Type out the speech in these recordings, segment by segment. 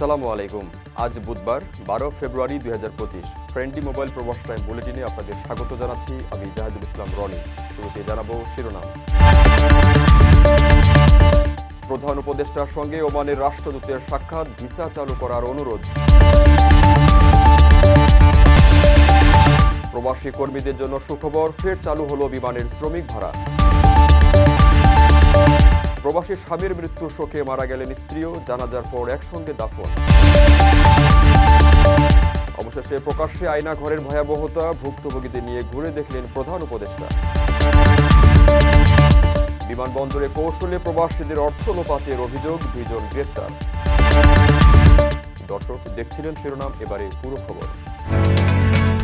আসসালামু আলাইকুম। আজ বুধবার, বারো ফেব্রুয়ারি দুই হাজার পঁচিশ। ফ্রেন্ডলি মোবাইল প্রবাস টাইম বুলেটিনে আপনাদের স্বাগত জানাচ্ছি আমি জাহিদুল ইসলাম রনি। শুরুতে জানাব শিরোনাম। প্রধান উপদেষ্টার সঙ্গে ওমানের রাষ্ট্রদূতের সাক্ষাৎ, ভিসা চালু করার অনুরোধ। প্রবাসী কর্মীদের জন্য সুখবর, ফের চালু হলো বিমানের শ্রমিক ভাড়া। প্রবাসী স্বামীর মৃত্যুর শোকে মারা গেলেন স্ত্রীও জানাজার পর একসঙ্গে দাফন। অবশেষে প্রকাশ্যে আয়না ঘরের ভয়াবহতা ভুক্তভোগীদের নিয়ে ঘুরে দেখলেন প্রধান উপদেষ্টা। বিমানবন্দরে কৌশলে প্রবাসীদের অর্থ লোপাটের অভিযোগ দুইজন গ্রেপ্তার। দর্শক দেখছিলেন শিরোনাম, এবারে পুরো খবর।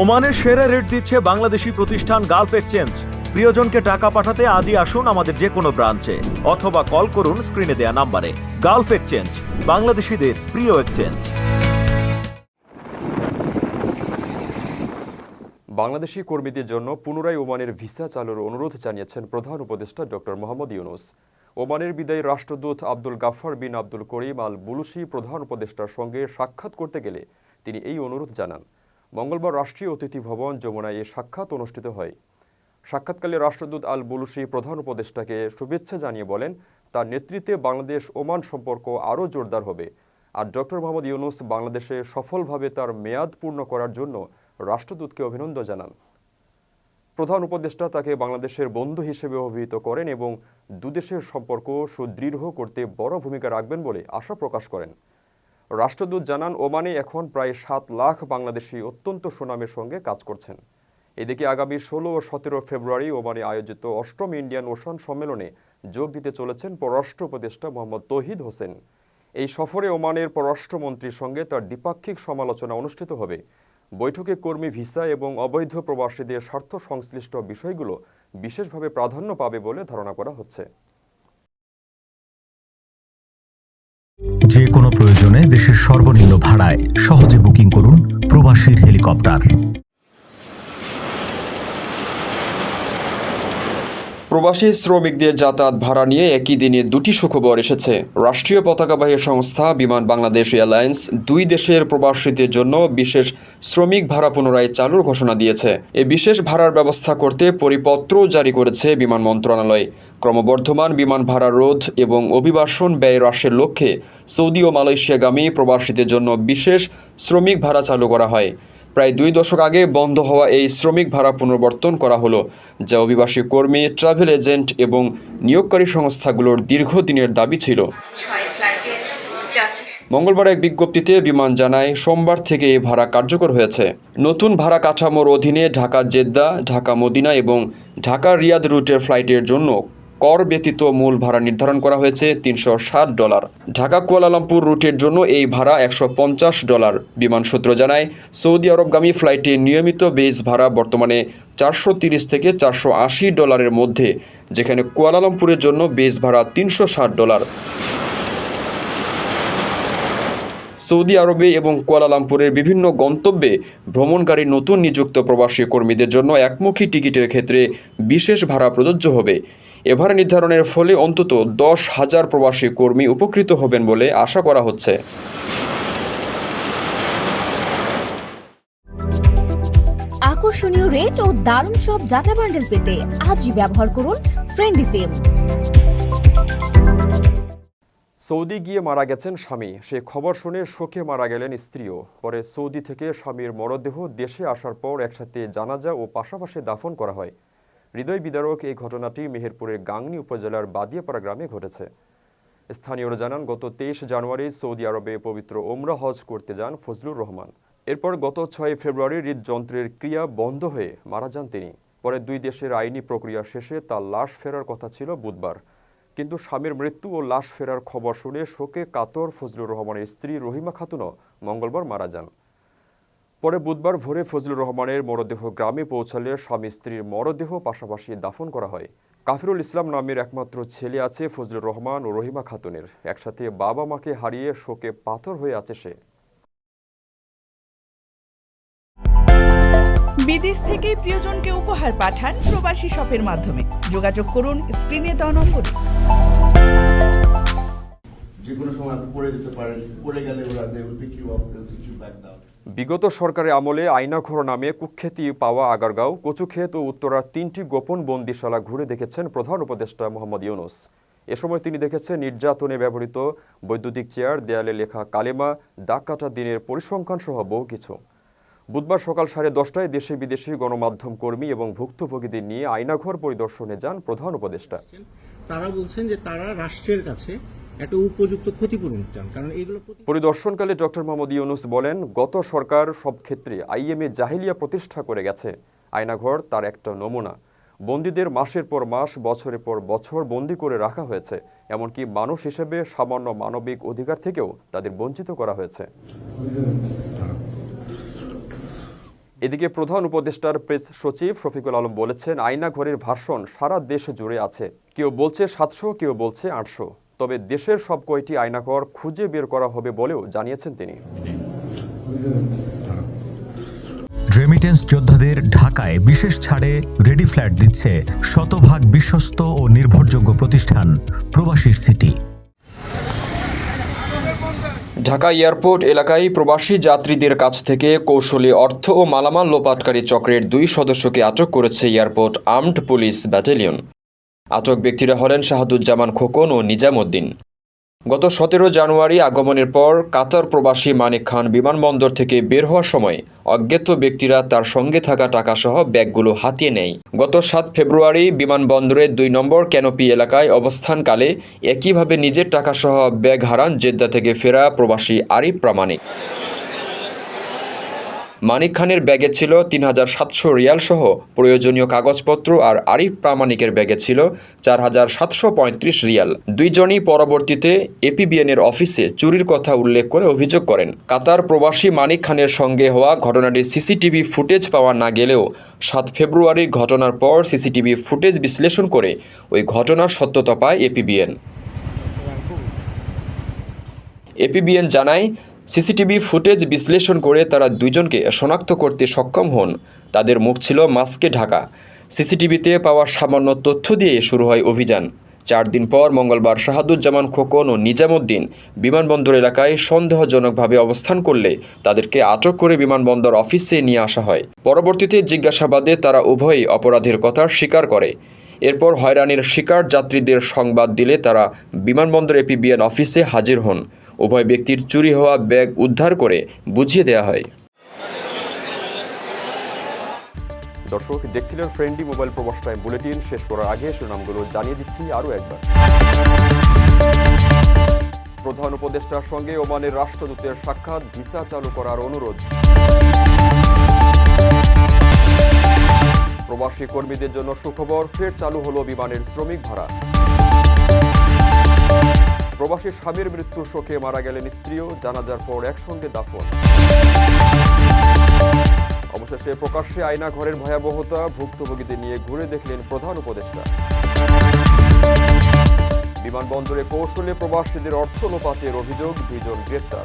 ওমানের সেরা রেট দিচ্ছে বাংলাদেশি প্রতিষ্ঠান গালফ এক্সচেঞ্জ। প্রিয়জনকে টাকা পাঠাতে আজই আসুন আমাদের যে কোনো ব্রাঞ্চে, অথবা কল করুন স্ক্রিনে দেয়া নাম্বারে। গালফ এক্সচেঞ্জ, বাংলাদেশিদের প্রিয় এক্সচেঞ্জ। বাংলাদেশি কর্মীদের জন্য পুনরায় ওমানের ভিসা চালুর অনুরোধ জানিয়েছেন প্রধান উপদেষ্টা ডক্টর মোহাম্মদ ইউনুস। ওমানের বিদায়ী রাষ্ট্রদূত আব্দুল গাফফার বিন আব্দুল করিম আল বুলুসি প্রধান উপদেষ্টার সঙ্গে সাক্ষাৎ করতে গেলে তিনি এই অনুরোধ জানান। মঙ্গলবার রাষ্ট্রীয় অতিথি ভবন যমুনায় এ সাক্ষাৎ অনুষ্ঠিত হয়। সাক্ষাৎকালে রাষ্ট্রদূত আল বুলুসি প্রধান উপদেষ্টাকে শুভেচ্ছা জানিয়ে বলেন, তার নেতৃত্বে বাংলাদেশ ওমান সম্পর্ক আরও জোরদার হবে। আর ডক্টর মোহাম্মদ ইউনুস বাংলাদেশে সফলভাবে তার মেয়াদ পূর্ণ করার জন্য রাষ্ট্রদূতকে অভিনন্দন জানান। প্রধান উপদেষ্টা তাকে বাংলাদেশের বন্ধু হিসেবে অভিহিত করেন এবং দুদেশের সম্পর্ক সুদৃঢ় করতে বড় ভূমিকা রাখবেন বলে আশা প্রকাশ করেন। রাষ্ট্রদূত জানান, ওমানে এখন প্রায় সাত লাখ বাংলাদেশি অত্যন্ত সুনামের সঙ্গে কাজ করছেন। এদিকে আগামী ষোলো ও সতেরো ফেব্রুয়ারি ওমানে আয়োজিত অষ্টম ইন্ডিয়ান ওশান সম্মেলনে যোগ দিতে চলেছেন পররাষ্ট্র উপদেষ্টা মোহাম্মদ তৌহিদ হোসেন। এই সফরে ওমানের পররাষ্ট্রমন্ত্রীর সঙ্গে তার দ্বিপাক্ষিক সমালোচনা অনুষ্ঠিত হবে। বৈঠকে কর্মী ভিসা এবং অবৈধ প্রবাসীদের স্বার্থ সংশ্লিষ্ট বিষয়গুলো বিশেষভাবে প্রাধান্য পাবে বলে ধারণা করা হচ্ছে। যে কোনো প্রয়োজনে দেশের সর্বনিম্ন ভাড়ায় সহজে বুকিং করুন প্রবাসীর হেলিকপ্টার। প্রবাসী শ্রমিকদের যাতায়াত ভাড়া নিয়ে একই দিনে দুটি সুখবর এসেছে। রাষ্ট্রীয় পতাকাবাহী সংস্থা বিমান বাংলাদেশ এয়ারলাইন্স দুই দেশের প্রবাসীদের জন্য বিশেষ শ্রমিক ভাড়া পুনরায় চালুর ঘোষণা দিয়েছে। এ বিশেষ ভাড়ার ব্যবস্থা করতে পরিপত্র জারি করেছে বিমান মন্ত্রণালয়। ক্রমবর্ধমান বিমান ভাড়া রোধ এবং অভিবাসন ব্যয় হ্রাসের লক্ষ্যে সৌদি ও মালয়েশিয়াগামী প্রবাসীদের জন্য বিশেষ শ্রমিক ভাড়া চালু করা হয়। প্রায় দুই দশক আগে বন্ধ হওয়া এই শ্রমিক ভাড়া পুনর্বর্তন করা হলো, যা অভিবাসী কর্মী, ট্রাভেল এজেন্ট এবং নিয়োগকারী সংস্থাগুলোর দীর্ঘদিনের দাবি ছিল। মঙ্গলবার এক বিজ্ঞপ্তিতে বিমান জানায়, সোমবার থেকে এই ভাড়া কার্যকর হয়েছে। নতুন ভাড়া কাঠামোর অধীনে ঢাকা জেদ্দা ঢাকা মদিনা এবং ঢাকা রিয়াদ রুটের ফ্লাইটের জন্য কর ব্যতীত মূল ভাড়া নির্ধারণ করা হয়েছে তিনশো ষাট ডলার। ঢাকা কুয়ালালামপুর রুটের জন্য এই ভাড়া একশো পঞ্চাশ ডলার। বিমান সূত্র জানায়, সৌদি আরবগামী ফ্লাইটে নিয়মিত বেস ভাড়া বর্তমানে চারশো তিরিশ থেকে চারশো আশি ডলারের মধ্যে, যেখানে কুয়ালালামপুরের জন্য বেস ভাড়া তিনশো ষাট ডলার। সৌদি আরবে এবং কুয়ালালামপুরের বিভিন্ন গন্তব্যে ভ্রমণকারী নতুন নিযুক্ত প্রবাসী কর্মীদের জন্য একমুখী টিকিটের ক্ষেত্রে বিশেষ ভাড়া প্রযোজ্য হবে। এ ভাড়া নির্ধারণের ফলে অন্তত দশ হাজার প্রবাসী কর্মী উপকৃত হবেন বলে আশা করা হচ্ছে। আকর্ষণীয় রেট ও দারুণ সব ডাটা বান্ডেল পেতে আজই ব্যবহার করুন ফ্রেন্ডি সিম সৌদি গিয়ে মারা গেছেন স্বামী। সে খবর শুনে শোকে মারা গেলেন স্ত্রীও। পরে সৌদি থেকে স্বামীর মরদেহ দেশে আসার পর একসাথে জানাজা ও পাশাপাশি দাফন করা হয়। হৃদয় বিদারক এই ঘটনাটি মেহেরপুরের গাংনী উপজেলার বাদিয়াপাড়া গ্রামে ঘটেছে। স্থানীয়রা জানান, গত তেইশ জানুয়ারি সৌদি আরবে পবিত্র ওমরা হজ করতে যান ফজলুর রহমান। এরপর গত ছয় ফেব্রুয়ারি হৃদযন্ত্রের ক্রিয়া বন্ধ হয়ে মারা যান তিনি। পরে দুই দেশের আইনি প্রক্রিয়া শেষে তার লাশ ফেরার কথা ছিল বুধবার। কিন্তু স্বামীর মৃত্যু ও লাশ ফেরার খবর শুনে শোকে কাতর ফজলুর রহমানের স্ত্রী রহিমা খাতুনও মঙ্গলবার মারা যান। পরে বুধবার ভোরে ফজলুর রহমানের মরদেহ গ্রামে পৌঁছালে স্বামী স্ত্রীর মরদেহ পাশাপাশি দাফন করা হয়। কাফিরুল ইসলাম নামের একমাত্র ছেলে আছে ফজলুর রহমান ও রহিমা খাতুনের। একসাথে বাবা মাকে হারিয়ে শোকে পাথর হয়ে আছে সে। বিদেশ থেকে প্রিয়জনকে উপহার পাঠান প্রবাসী শপের মাধ্যমে। যোগাযোগ করুন স্ক্রিনে দেওয়া নম্বরে। সময় আপনি পড়ে যেতে পারেন পড়ে গেলে ওরা they will pick you up they sit you back down বিগত সরকারের আমলে আইনাঘর নামে কুখ্যাতি পাওয়া আগারগাঁও কচুক্ষেত ও উত্তরার তিনটি গোপন বন্দিশালা ঘুরে দেখেছেন প্রধান উপদেষ্টা মোহাম্মদ ইউনুস। এ সময় তিনি দেখেছেন নির্যাতনে ব্যবহৃত বৈদ্যুতিক চেয়ার দেয়ালে লেখা কালেমা দাগ কাটা দিনের পরিসংখ্যান সহ বহু কিছু। বুধবার সকাল সাড়ে দশটায় দেশে বিদেশি গণমাধ্যম কর্মী এবং ভুক্তভোগীদের নিয়ে আয়নাঘর পরিদর্শনে যান প্রধান উপদেষ্টা। তারা বলছেন যে তারা রাষ্ট্রের কাছে একটা উপযুক্ত ক্ষতিপূরণ চান, কারণ এগুলো পরিদর্শনকালে ডক্টর মোহাম্মদ ইউনুস বলেন, গত সরকার সব ক্ষেত্রে আইএমএ জাহিলিয়া প্রতিষ্ঠা করে গেছে। আয়নাঘর তার একটা নমুনা। বন্দীদের মাসের পর মাস, বছরের পর বছর বন্দি করে রাখা হয়েছে। এমনকি মানুষ হিসেবে সামান্য মানবিক অধিকার থেকেও তাদের বঞ্চিত করা হয়েছে। এদিকে প্রধান উপদেষ্টার প্রেস সচিব শফিকুল আলম বলেছেন, আয়নাঘরের ভাষণ সারা দেশ জুড়ে আছে। কেউ বলছে সাতশো, কেউ বলছে আটশো। তবে দেশের সব কয়টি আয়নাঘর খুঁজে বের করা হবে বলেও জানিয়েছেন তিনি। রেমিটেন্স যোদ্ধাদের ঢাকায় বিশেষ ছাড়ে রেডি ফ্ল্যাট দিচ্ছে শতভাগ বিশ্বস্ত ও নির্ভরযোগ্য প্রতিষ্ঠান প্রবাসীর সিটি ঢাকা এয়ারপোর্ট এলাকায় প্রবাসী যাত্রীদের কাছ থেকে কৌশলী অর্থ ও মালামাল লোপাটকারী চক্রের দুই সদস্যকে আটক করেছে এয়ারপোর্ট আর্মড পুলিশ ব্যাটালিয়ন। আটক ব্যক্তিরা হলেন শাহাদুজ্জামান খোকন ও নিজামুদ্দিন। গত সতেরো জানুয়ারি আগমনের পর কাতার প্রবাসী মানিক খান বিমানবন্দর থেকে বের হওয়ার সময় অজ্ঞাত ব্যক্তিরা তার সঙ্গে থাকা টাকাসহ ব্যাগগুলো হাতিয়ে নেয়। গত সাত ফেব্রুয়ারি বিমানবন্দরের দুই নম্বর ক্যানোপি এলাকায় অবস্থানকালে একইভাবে নিজের টাকাসহ ব্যাগ হারান জেদ্দা থেকে ফেরা প্রবাসী আরিফ প্রামাণিক। মানিক খানের ব্যাগে ছিল তিন হাজার সাতশো রিয়াল সহ প্রয়োজনীয় কাগজপত্র আর আরিফ প্রামাণিকের ব্যাগে ছিল চার হাজার সাতশো পঁয়ত্রিশ রিয়াল। দুইজনই পরবর্তীতে এপিবিএনের অফিসে চুরির কথা উল্লেখ করে অভিযোগ করেন। কাতার প্রবাসী মানিক খানের সঙ্গে হওয়া ঘটনাটির সিসিটিভি ফুটেজ পাওয়া না গেলেও সাত ফেব্রুয়ারির ঘটনার পর সিসিটিভি ফুটেজ বিশ্লেষণ করে ওই ঘটনার সত্যতা পায় এপিবিএন। এপিবিএন জানায়, সিসিটিভি ফুটেজ বিশ্লেষণ করে তারা দুজনকে শনাক্ত করতে সক্ষম হন। তাদের মুখ ছিল মাস্কে ঢাকা। সিসিটিভিতে পাওয়া সামান্য তথ্য দিয়ে শুরু হয় অভিযান। চার দিন পর মঙ্গলবার শাহাদুজ্জামান খোকন ও নিজামুদ্দিন বিমানবন্দর এলাকায় সন্দেহজনকভাবে অবস্থান করলে তাদেরকে আটক করে বিমানবন্দর অফিসে নিয়ে আসা হয়। পরবর্তীতে জিজ্ঞাসাবাদে তারা উভয়ই অপরাধের কথা স্বীকার করে। এরপর হয়রানির শিকার যাত্রীদের সংবাদ দিলে তারা বিমানবন্দর এপিবিএন অফিসে হাজির হন। উভয় ব্যক্তির চুরি হওয়া ব্যাগ উদ্ধার করে বুঝিয়ে দেওয়া হয়। দর্শক, দেখছিলেন friendly mobile Probash time bulletin. শেষ করার আগে শিরোনামগুলো জানিয়ে দিচ্ছি আরও একবার। প্রধান উপদেষ্টার সঙ্গে ওমানের রাষ্ট্রদূতের সাক্ষাৎ, ভিসা চালু করার অনুরোধ। প্রবাসী কর্মীদের জন্য সুখবর, ফের চালু হলো বিমানের শ্রমিক ভাড়া। প্রবাসী স্বামীর মৃত্যুর শোকে মারা গেলেন স্ত্রীও, জানাজার পর একসঙ্গে দাফন। অবশেষে প্রকাশ্যে আয়না ঘরের ভয়াবহতা, ভুক্তভোগীদের নিয়ে ঘুরে দেখলেন প্রধান উপদেষ্টা। বিমানবন্দরে কৌশলে প্রবাসীদের অর্থ লোপাতের অভিযোগ দুইজন গ্রেপ্তার।